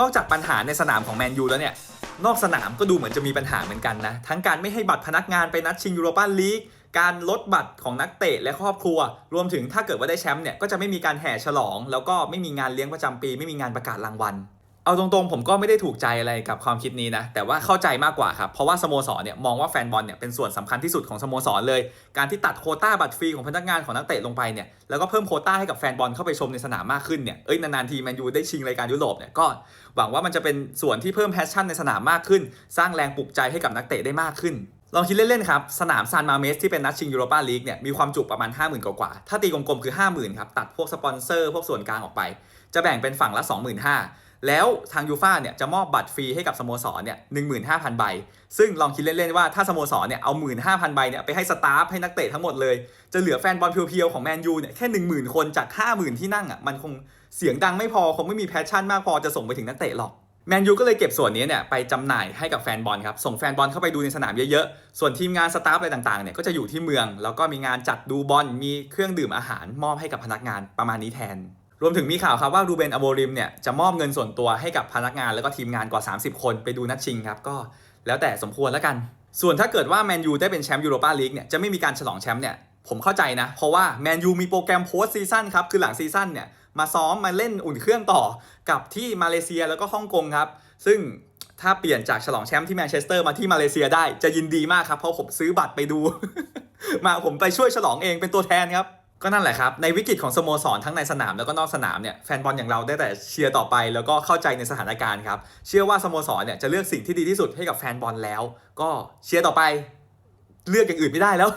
นอกจากปัญหาในสนามของแมนยูแล้วเนี่ย นอกสนามก็ดูเหมือนจะมีปัญหาเหมือนกันนะ ทั้งการไม่ให้บัตรพนักงานไปนัดชิงยูโรปาลีก การลดบัตรของนักเตะและครอบครัว รวมถึงถ้าเกิดว่าได้แชมป์เนี่ย ก็จะไม่มีการแห่ฉลอง แล้วก็ไม่มีงานเลี้ยงประจำปี ไม่มีงานประกาศรางวัล เอาตรงๆ ผมก็ไม่ได้ถูกใจอะไรกับความคิดนี้นะ แต่ว่าเข้าใจมากกว่าครับ เพราะว่าสโมสรเนี่ยมองว่าแฟนบอลเนี่ยเป็นส่วนสำคัญที่สุดของสโมสรเลย การที่ตัดโคต้าบัตรฟรีของพนักงานของนักเตะลงไปเนี่ยแล้วก็เพิ่มโคต้าให้กับแฟนบอลเข้าไปชมในสนามมากขึ้นเนี่ยเอ้ยนานๆทีแมนยูได้ชิงรายการยุโรปเนี่ยก็หวังว่ามันจะเป็นส่วนที่เพิ่มแพชชั่นในสนามมากขึ้น สร้างแรงปลุกใจให้กับนักเตะได้มากขึ้นลองคิดเล่น ๆ ครับ สนามซานมาเมสที่เป็นนัดชิงยูโรปาลีกเนี่ยมีความจุประมาณ 50,000 กว่า ถ้าตีกลมๆ คือ 50,000 ครับ ตัดพวกสปอนเซอร์ พวกส่วนกลางออกไป จะแบ่งเป็นฝั่งละ 25,000 แล้วทางยูฟ่าเนี่ยจะมอบบัตรฟรีให้กับสโมสรเนี่ย15,000ใบ ซึ่งลองคิดเล่นๆว่าถ้าสโมสรเนี่ยเอา15,000ใบเนี่ยไปให้สตาฟให้นักเตะทั้งหมดเลย จะเหลือแฟนบอลเพียวๆของแมนยูเนี่ยแค่10,000คนจาก50,000ที่นั่งอะมันคงเสียงดังไม่พอคงไม่มีแพชชั่นมากพอจะส่งไปถึงนักเตะหรอกแมนยูก็เลยเก็บส่วนนี้เนี่ยไปจำหน่ายให้กับแฟนบอลครับ ส่งแฟนบอลเข้าไปดูในสนามเยอะๆ ส่วนทีมงานสตาฟอะไรต่างๆเนี่ยก็จะอยู่ที่เมือง แล้วก็มีงานจัดดูบอลมีเครื่องดื่มอาหารมอบให้กับพนักงานประมาณนี้แทน รวมถึงมีข่าวครับว่ารูเบนอโมริมเนี่ยจะมอบเงินส่วนตัวให้กับพนักงานแล้วก็ทีมงานกว่า 30 คนไปดูนัดชิงครับก็แล้วแต่สมควรแล้วกัน ส่วนถ้าเกิดว่าแมนยูได้เป็นแชมป์ยูโรปาลีกเนี่ยจะไม่มีการฉลองแชมป์เนี่ยผมเข้าใจนะ เพราะว่าแมนยูมีโปรแกรมโพสซีซั่นครับ คือหลังซีซั่นเนี่ย มาซ้อมมาเล่นอุ่นเครื่องต่อกับที่มาเลเซียแล้วก็ฮ่องกงครับ ซึ่งถ้าเปลี่ยนจากฉลองแชมป์ที่แมนเชสเตอร์มาที่มาเลเซียได้จะยินดีมากครับ เพราะผมซื้อบัตรไปดู มาผมไปช่วยฉลองเองเป็นตัวแทนครับ ก็นั่นแหละครับ ในวิกฤตของสโมสรทั้งในสนามแล้วก็นอกสนามเนี่ยแฟนบอลอย่างเราได้แต่เชียร์ต่อไป แล้วก็เข้าใจในสถานการณ์ครับ เชื่อว่าสโมสรเนี่ยจะเลือกสิ่งที่ดีที่สุดให้กับแฟนบอลแล้ว ก็เชียร์ต่อไป เลือกอย่างอื่นไม่ได้แล้ว